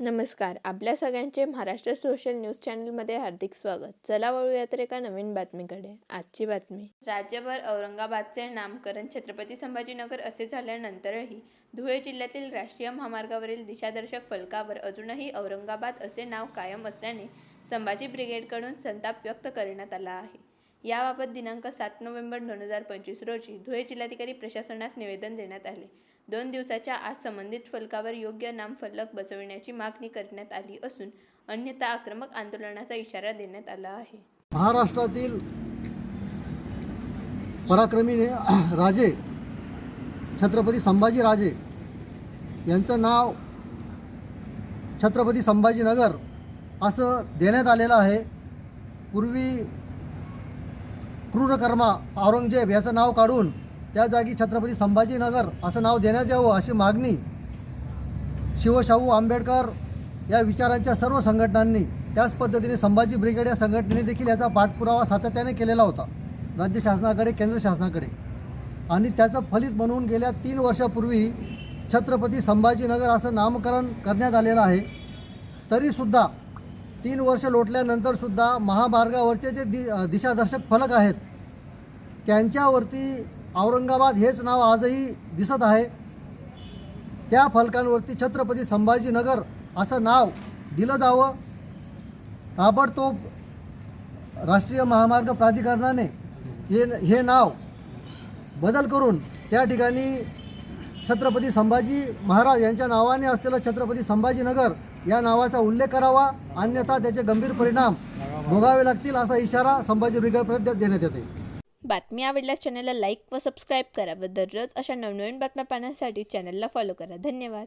नमस्कार. आपल्या सगळ्यांचे महाराष्ट्र सोशल न्यूज चॅनलमध्ये हार्दिक स्वागत. चला वळूयात एका नवीन बातमीकडे. आजची बातमी. राज्यभर औरंगाबादचे नामकरण छत्रपती संभाजीनगर असे झाल्यानंतरही धुळे जिल्ह्यातील राष्ट्रीय महामार्गावरील दिशादर्शक फलकावर अजूनही औरंगाबाद असे नाव कायम असल्याने संभाजी ब्रिगेडकडून संताप व्यक्त करण्यात आला आहे. याबाबत दिनांक सात नोव्हेंबर दोन हजार पंचवीस रोजी धुळे जिल्हाधिकारी प्रशासनास निवेदन देण्यात आले. दोन दिवसाच्या आज संबंधित फलकावर योग्य नामफलक बसविण्याची मागणी करण्यात आली असून अन्यथा आक्रमक आंदोलनाचा इशारा देण्यात आला आहे. महाराष्ट्रातील पराक्रमी राजे छत्रपती संभाजी राजे यांचं नाव छत्रपती संभाजीनगर असं देण्यात आलेलं आहे. पूर्वी क्रूरकर्मा औरंगजेब याचं नाव काढून त्या जागी छत्रपती संभाजीनगर असं नाव देण्यात यावं अशी मागणी शिवशाहू आंबेडकर या विचारांच्या सर्व संघटनांनी त्याच पद्धतीने संभाजी ब्रिगेड या संघटनेने देखील याचा पाठपुरावा सातत्याने केलेला होता राज्य शासनाकडे केंद्र शासनाकडे. आणि त्याचं फलित म्हणून गेल्या तीन वर्षापूर्वी छत्रपती संभाजीनगर असं नामकरण करण्यात आलेलं आहे. तरीसुद्धा तीन वर्ष लोटल्यानंतरसुद्धा महामार्गावरचे जे दि दिशादर्शक फलक आहेत त्यांच्यावरती औरंगाबाद हेच नाव आजही दिसत आहे. त्या फलकांवरती छत्रपती संभाजीनगर असं नाव दिलं जावं. ताबडतोब राष्ट्रीय महामार्ग प्राधिकरणाने हे हे नाव बदल करून त्या ठिकाणी छत्रपती संभाजी महाराज यांच्या नावाने असलेलं छत्रपती संभाजीनगर या नावाचा उल्लेख करावा. अन्यथा त्याचे गंभीर परिणाम भोगावे लागतील असा इशारा संभाजी ब्रिगेडपर्यंत देण्यात येते बातमी आवडल्यास चॅनलला लाईक व सबस्क्राईब करा व दररोज अशा नवनवीन बातम्या पाहण्यासाठी चॅनलला फॉलो करा. धन्यवाद.